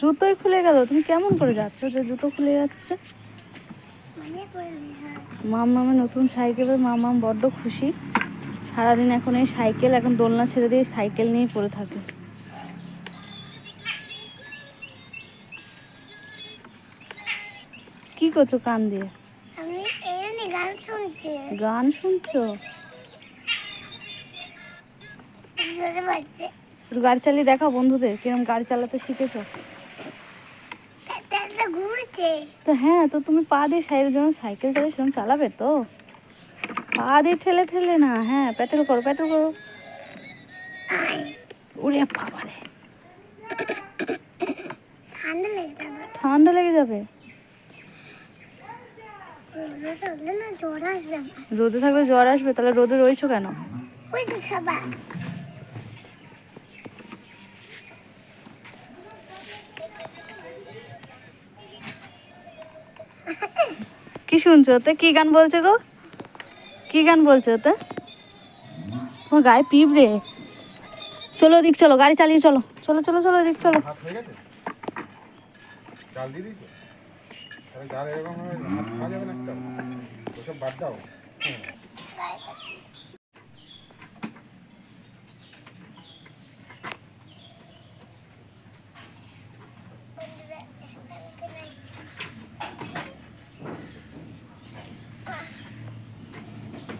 জুতোই খুলে গেল। তুমি কেমন করে যাচ্ছ যে জুতো খুলে যাচ্ছে? হ্যাঁ মামামের নতুন সাইকেলে মামাম বড্ড খুশি। সারাদিন এখন এই সাইকেল এখন দোলনা ছেড়ে দিয়ে সাইকেল নিয়ে পড়ে থাকে। কি করছ কান দিয়ে? গান শুনছি? গাড়ি চালিয়ে দেখাও বন্ধুদের, কিরম গাড়ি চালাতে শিখেছো? তো হ্যাঁ তো তুমি পা দিয়ে সাইডে যেমন সাইকেল চালাবে সেরকম চালাবে তো? পা দিয়ে ঠেলে ঠেলে না হ্যাঁ প্যাটেল করো প্যাটেল করো। উড়ে বাবারে। ঠান্ডা লেগে যাবে। রোদে থাকলে জ্বর আসবে। তাহলে রোদে রয়েছো কেন? ওই কি শুনছো ওতে? কি গান বলছো গো? কি গান বলছো ওতে? ও গায়ে পিঁপড়ে চলো ওদিক, চলো, গাড়ি চালিয়ে চলো। চলো চলো চলো, ওদিক, চলো। চাল দিয়ে দিয়েছ? তাহলে চাল এরকম হবে না আজ যাবে না একটা। ওসব বাদ দাও।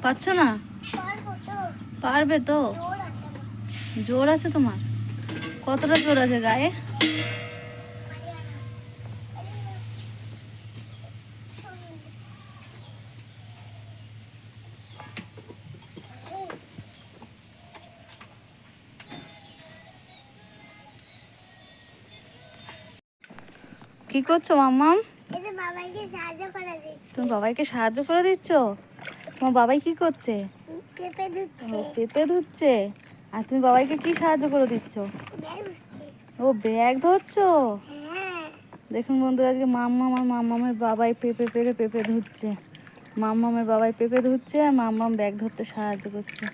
পাচ্ছ না? পারবে তো। জোর আছে তোমার? কতটা জোর আছে গায়ে? কি করছ মাম্মাম? তুমি বাবাইকে সাহায্য করে দিচ্ছ? তোমার বাবাই কি করছে? পেঁপে ও ধুচ্ছে পেঁপে ধুচ্ছে। আর তুমি বাবাইকে কি সাহায্য করে দিচ্ছ? ও ব্যাগ ধরছো? হ্যাঁ। দেখুন বন্ধুরা আজকে মাম্মা আমার মাম্মামের বাবাই পেঁপে পেরে পেঁপে ধুচ্ছে। মাম্মামের বাবাই পেঁপে ধুচ্ছে আর মাম্মাম ব্যাগ ধরতে সাহায্য করছে।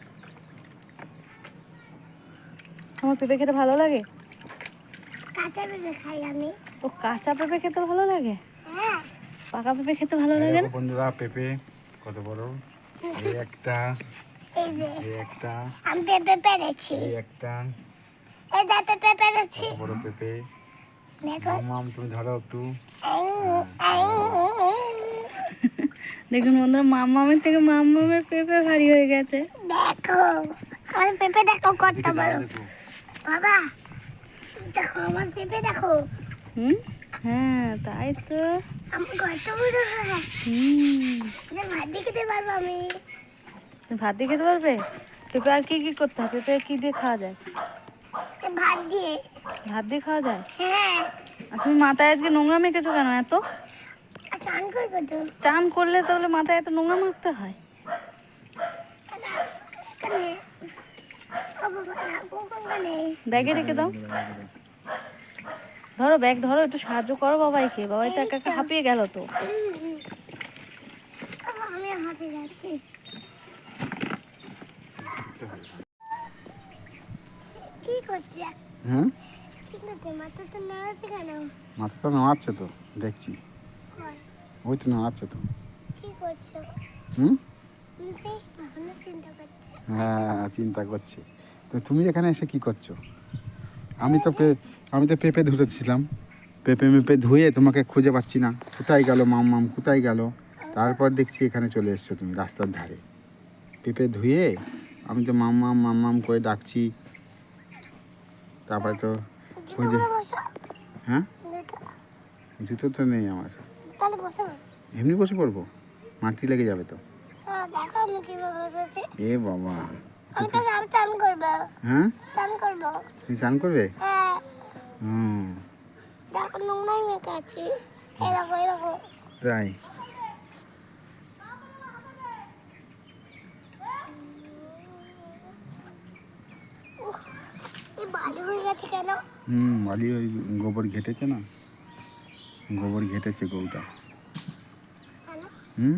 তোমার পেঁপে খেতে ভালো লাগে? কাঁচা পেঁপে খাই আমি। ও কাঁচা পেঁপে খেতে ভালো লাগে? হ্যাঁ। পাকা পেঁপে খেতে ভালো লাগে না? বন্ধুরা পেঁপে কত বড়? এই একটা এই একটা আমি পেঁপে পেরেছি। এই একটা। এই যে পেঁপে পেরেছি। বড় পেঁপে। দেখো। মাম তুমি ধরো একটু। দেখুন বন্ধুরা মাম্মামের থেকে মাম্মামের পেঁপে ভারী হয়ে গেছে। দেখো আমার পেঁপে দেখো কত বড়। বাবা দেখো আমার পেঁপে দেখো। হুম? হ্যাঁ তাই তো। ভাত দিয়ে খেতে পারব আমি। ভাত দিয়ে খেতে পারবে? পেঁপে আর কি কি করতে হয় পেঁপে কি দিয়ে খাওয়া যায়? ভাত দিয়ে। ভাত দিয়ে খাওয়া যায়? হ্যাঁ। আর তুমি মাথায় আজকে নোংরা মেখেছো কেন এত? চান করব তো। চান করলে তাহলে মাথায় এত নোংরা মাখতে হয়? ব্যাগে রেখে দাও। ধরো, ব্যাগ ধরো, একটু সাহায্য করো বাবাইকে। বাবাই তো একা একা হাঁপিয়ে গেল তো। হ্যাঁ? মাথা তো তো, দেখছি। ওই তো তো। হুম? হ্যাঁ চিন্তা তো তুমি এখানে এসে কি করছ? আমি তো আমি তো পেঁপে ধুতেছিলাম। পেঁপে মেপে ধুয়ে তোমাকে খুঁজে পাচ্ছি না। কোথায় গেল মাম মাম? কোথায় গেল? তারপর দেখছি এখানে চলে এসছো তুমি রাস্তার ধারে। পেঁপে ধুয়ে আমি তো মাম মাম মাম মাম করে ডাকছি। তারপরে তো খুঁজে হ্যাঁ? জুতো। তো নেই আমার। এমনি বসে পড়ব? মাটি লেগে যাবে তো। হ্যাঁ, এ বাবা। আমি তো চান হ্যাঁ? চান করব। তুমি চান করবে? হ্যাঁ। হুম। দেখো নোংরাই মেখে আছি। এরকম এরকম তাই এই বালি হয়ে গেছে কেন? হুম বালি ওই গোবর ঘেটেছে না? গোবর ঘেটেছে কেন? হুম?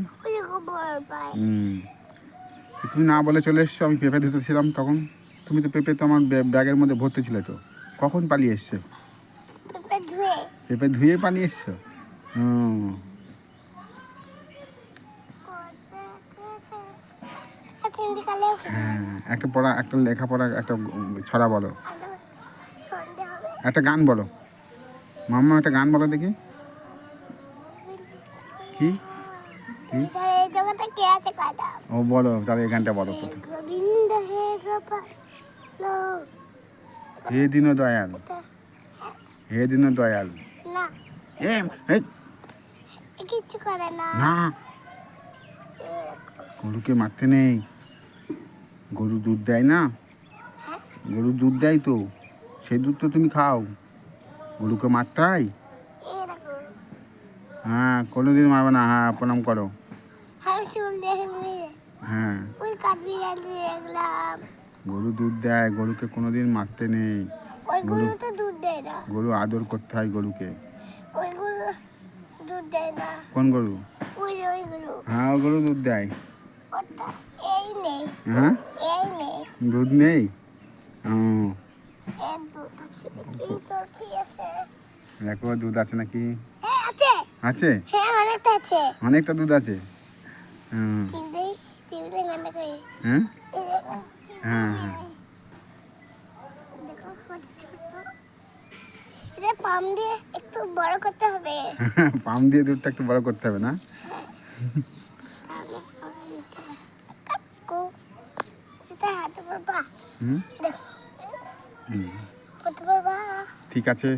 গোবর হুম। তুমি না বলে চলে এসছো আমি পেঁপে ধুতেছিলাম তখন। তুমি তো পেঁপে তো আমার ব্যাগের মধ্যে ভর্তি ছিল তো। কখন পালিয়ে এসছো? পেঁপে ধুয়ে পালিয়ে এসছো? হুম। হ্যাঁ একটা পড়া একটা লেখাপড়া একটা ছড়া বলো। একটা গান বলো। মাম্মা একটা গান বলো দেখি। কি? কি? এই জগতে কে আছে কাটা ও বলো তাহলে এই গানটা বলো প্রথম। গোবিন্দ হে গোপাল হে দিন দয়াল। হে দিন দয়াল। না। এ এ, এ কিচ্ছু করে না। না। গরুকে মারতে নেই। গরু দুধ দেয় না। হ্যাঁ? গরু দুধ দেয় তো। সেই দুধ তো তুমি খাও। গরুকে মারতাই এই দেখো। হ্যাঁ কোনোদিন মারবে না। হ্যাঁ প্রণাম করো। হ্যাঁ। ওই বিড়ালি দেখলাম গরু দুধ দেয় গরুকে কোনোদিন মারতে নেই। ওই গরু তো দুধ দেয় না। গরু আদর করতে হয় গরুকে। ওই গরু দুধ দেয় না। কোন গরু? ওই ওই গরু। হ্যাঁ ও গরু দুধ দেয়। এই নেই। হ্যাঁ? এই নেই। দুধ নেই? আছে? দেখো দুধ আছে নাকি? হ্যাঁ আছে। আছে? হ্যাঁ অনেকটা আছে। অনেকটা দুধ আছে? হুম হ্যাঁ। এটা পাম দিয়ে একটু বড় করতে হবে পাম দিয়ে দুধটা একটু বড় করতে হবে না হুম হুম। ঠিক আছে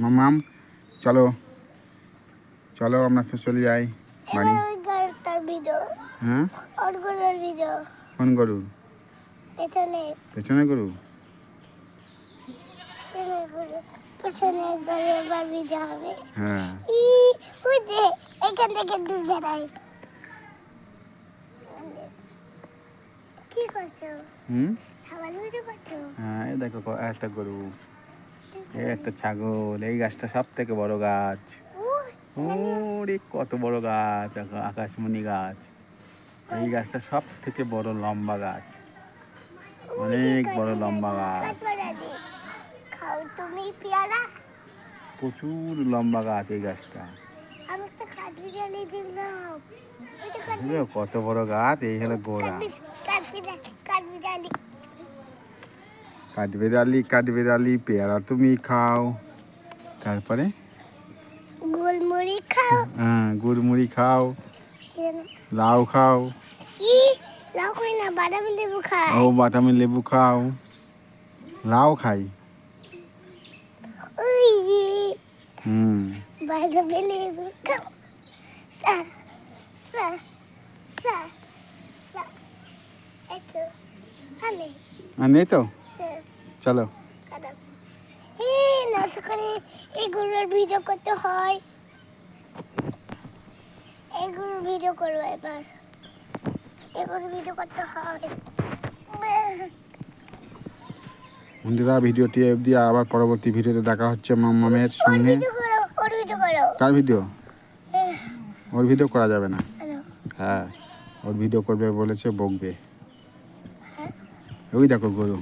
মামাম চলো। চলো আমরা চলে যাই বাড়ি এবার ওই গরুটার ভিডিও হ্যাঁ ওর গরুর ভিডিও। কোন গরু পেছনে পেছনে গরু। পেছনে গরু গরু হ্যাঁ। ই ওই যে এখান থেকে দূর বেড়াই। কি করছ? হুম? খাবার ভিডিও করছ? হ্যাঁ এই দেখো একটা গরু এই একটা ছাগল এই গাছটা সব থেকে বড় গাছ। ওরে কত বড় গাছ আকাশমণি গাছ। এই গাছটা সব থেকে বড় লম্বা গাছ। অনেক বড় লম্বা গাছ। প্রচুর লম্বা গাছ এই গাছটা। কত বড় গাছ এই হলো গোড়া। কাঠি জ্বালি কাঠবেড়ালি কাঠবেড়ালি পেয়ারা তুমি খাও। তারপরে? গোলমরিচ খাও। হ্যাঁ গুড়মুড়ি খাও। লাউ খাও। ই লাউ খাই না বাদামি লেবু খাই। ও বাটামি লেবু খাও। লাউ খাই। ওই হুম। বাদামি লেবু খাও। সা সা সা সা। এতো আমি আর তো? চলো। এ নষ্ট করে। এই গরুর ভিডিও করতে হয়। গরুর ভিডিও করব এবার। গরুর ভিডিও করতে হয় বন্ধুরা ভিডিওটি অবধি আবার পরবর্তী ভিডিওতে দেখা হচ্ছে মামের সঙ্গে। ভিডিও কার। ভিডিও ওর ভিডিও করা যাবে না। হ্যাঁ ওর ভিডিও করবে বলেছে বকবে। হ্যাঁ। ওই দেখো গরু।